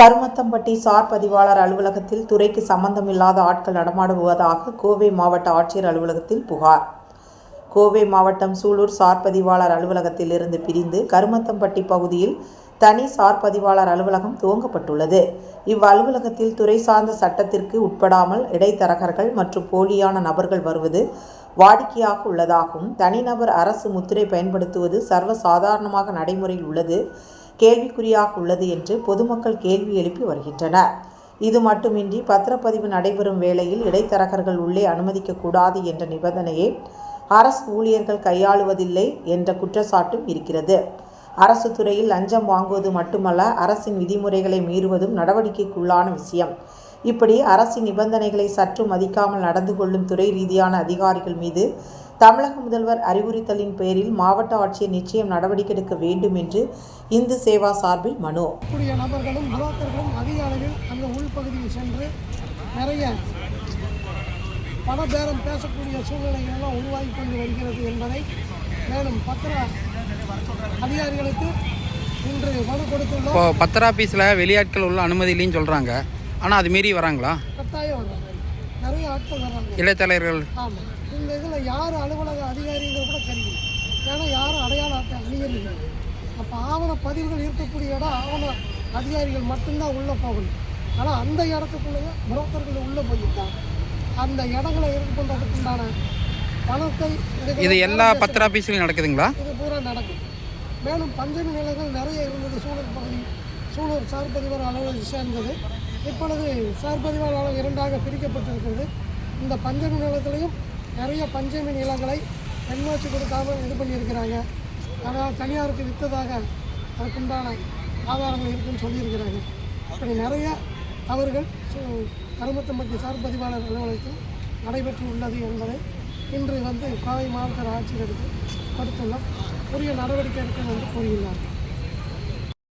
Karumathampatti sir பதிவாளர் அலுவலகத்தில் துறைக்கு சம்பந்தமில்லாத ஆட்கள் நடமாடுவதாக கோவை மாவட்ட ஆட்சியர் அலுவலகத்தில் புகார். கோவை மாவட்டம் சூலூர் சார் பதிவாளர் அலுவலகத்தில் இருந்து பிரிந்து கருமத்தம்பட்டி பகுதியில் தனி சார் பதிவாளர் அலுவலகம் துவங்கப்பட்டுள்ளது. இவ்வலுவலகத்தில் துறை சார்ந்த சட்டத்திற்கு உட்படாமல் இடைத்தரகர்கள் மற்றும் போலியான நபர்கள் வருவது வாடிக்கையாக உள்ளதாகவும் தனிநபர் அரசு முத்திரை பயன்படுத்துவது சர்வசாதாரணமாக நடைமுறையில் உள்ளது. கேள்விக்குறியாக உள்ளது என்று பொதுமக்கள் கேள்வி எழுப்பி வருகின்றனர். இது மட்டுமின்றி பத்திரப்பதிவு நடைபெறும் வேளையில் இடைத்தரகர்கள் உள்ளே அனுமதிக்கக்கூடாது என்ற நிபந்தனையை அரசு ஊழியர்கள் கையாளுவதில்லை என்ற குற்றச்சாட்டும் இருக்கிறது. அரசு துறையில் லஞ்சம் வாங்குவது மட்டுமல்ல அரசின் விதிமுறைகளை மீறுவதும் நடவடிக்கைக்குள்ளான விஷயம். இப்படி அரசின் நிபந்தனைகளை சற்று மதிக்காமல் நடந்து கொள்ளும் துறை ரீதியான அதிகாரிகள் மீது தமிழக முதல்வர் அறிவுறுத்தலின் பேரில் மாவட்ட ஆட்சியர் நிச்சயம் நடவடிக்கை எடுக்க வேண்டும் என்று இந்து சேவா சார்பில் மனு. கூடிய நபர்களும் புரோக்கர்களும் அதிக அளவில் அந்த உள்பகுதியில் சென்று நிறைய பணபேரம் பேசக்கூடிய சூழ்நிலைகள் எல்லாம் உருவாகி கொண்டு வருகிறது என்பதை மேலும் பத்திர அதிகாரிகளுக்கு இன்று மனு கொடுத்துள்ளோம். இப்போ பத்திர ஆஃபீஸில் வெளியாட்கள் உள்ள அனுமதி இல்லைன்னு சொல்கிறாங்க ஆனால் அது மீறி வராங்களா? கட்டாயம் வர்றாங்க நிறைய ஆட்கள் வர்றாங்க. இடைத்தலைவர்கள் ஆமாம் இந்த இதில் யார் அலுவலக அதிகாரிங்கிறது கூட தெரியல. ஏன்னா யாரும் அடையாள அட்டை அணியறில்லை அப்போ ஆவண பதிவுகள் இருக்கக்கூடிய இடம் ஆவண அதிகாரிகள் மட்டும்தான் உள்ளே போகணும். ஆனால் அந்த இடத்துக்குள்ளேயே புரோக்கர்கள் உள்ளே போயிட்டாங்க. அந்த இடங்களை இது பண்ணுறதுக்குண்டான பணத்தை இது எல்லா பத்திர ஆஃபீஸ்லையும் நடக்குதுங்களா? இது பூரா நடக்குது. மேலும் பஞ்சமி நிலங்கள் நிறைய இருந்தது சூழல் பகுதி சூழல் சார் பதிவாளர் அலுவலகம் சேர்ந்தது. இப்பொழுது சார்பதிவாளர் இரண்டாக பிரிக்கப்பட்டிருக்கிறது. இந்த பஞ்சமி நிலத்திலையும் நிறைய பஞ்சமி நிலங்களை என்ஓசி கொடுக்காம இது பண்ணியிருக்கிறாங்க. அதாவது தனியாருக்கு விற்றதாக அதுக்குண்டான ஆதாரங்கள் இருக்குன்னு சொல்லியிருக்கிறாங்க. இப்படி நிறைய தவறுகள் சு- கருமத்தம்பட்டி சார்பதிவாளர் அலுவலகத்தில் நடைபெற்று உள்ளது என்பதை இன்று வந்து கோவை மாவட்ட ஆட்சியருக்கு கொடுத்துள்ளோம் உரிய நடவடிக்கை எடுக்கும் என்று கூறியுள்ளார்.